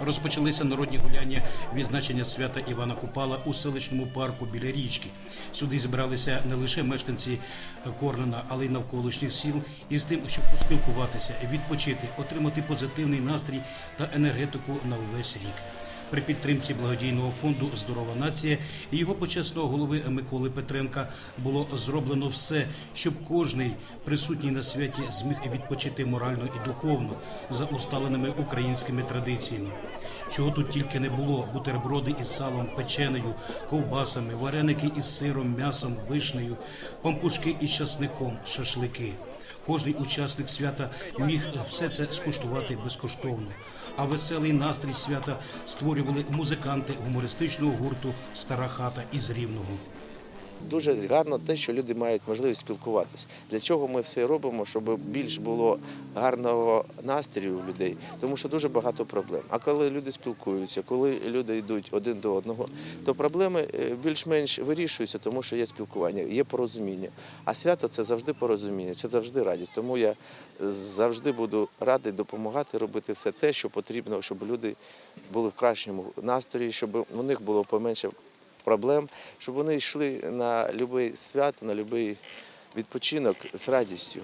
Розпочалися народні гуляння відзначення свята Івана Купала у селищному парку біля річки. Сюди зібралися не лише мешканці Корнена, але й навколишніх сіл із тим, щоб поспілкуватися, відпочити, отримати позитивний настрій та енергетику на увесь рік. При підтримці благодійного фонду Здорова нація і його почесного голови Миколи Петренка було зроблено все, щоб кожний присутній на святі зміг відпочити морально і духовно за усталеними українськими традиціями. Чого тут тільки не було: бутерброди із салом, печенею, ковбасами, вареники із сиром, м'ясом, вишнею, пампушки із часником, шашлики. Кожний учасник свята міг все це скуштувати безкоштовно. А веселий настрій свята створювали музиканти гумористичного гурту Стара хата із Рівного. Дуже гарно те, що люди мають можливість спілкуватися. Для чого ми все робимо, щоб більш було гарного настрою у людей, тому що дуже багато проблем. А коли люди спілкуються, коли люди йдуть один до одного, то проблеми е, більш-менш вирішуються, тому що є спілкування, є порозуміння. А свято це завжди порозуміння, це завжди радість. Тому я завжди буду радий допомагати робити все те, що потрібно, щоб люди були в кращому настрої, щоб у них було поменше проблем, щоб вони йшли на будь-яке свято, на будь-який відпочинок з радістю.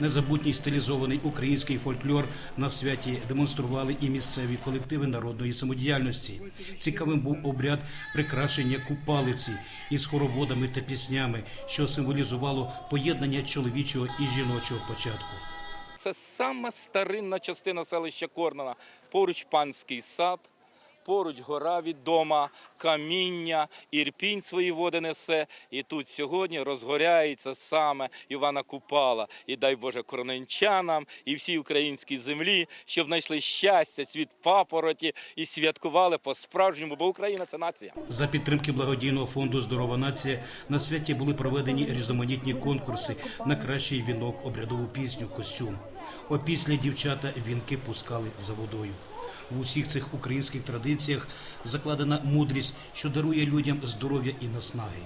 Незабутній стилізований український фольклор на святі демонстрували і місцеві колективи народної самодіяльності. Цікавим був обряд прикрашення купалиці із хороводами та піснями, що символізувало поєднання чоловічого і жіночого початку. Це сама старинна частина селища Корнена. Поруч панський сад, поруч гора від дома, каміння, ірпінь свої води несе. І тут сьогодні розгоряється саме Івана Купала. І дай Боже короненчанам і всій українській землі, щоб знайшли щастя, цвіт папороті і святкували по-справжньому, бо Україна це нація. За підтримки благодійного фонду Здорова нація на святі були проведені різноманітні конкурси на кращий вінок, обрядову пісню, костюм. Опісля дівчата вінки пускали за водою. В усіх цих українських традиціях закладена мудрість, що дарує людям здоров'я і наснаги.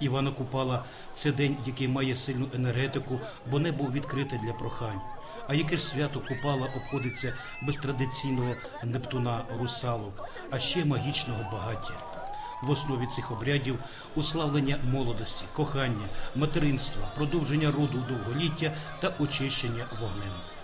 Івана Купала це день, який має сильну енергетику, бо небо відкрите для прохань. А яке ж свято Купала обходиться без традиційного Нептуна русалок, а ще магічного багаття. В основі цих обрядів уславлення молодості, кохання, материнства, продовження роду довголіття та очищення вогнем.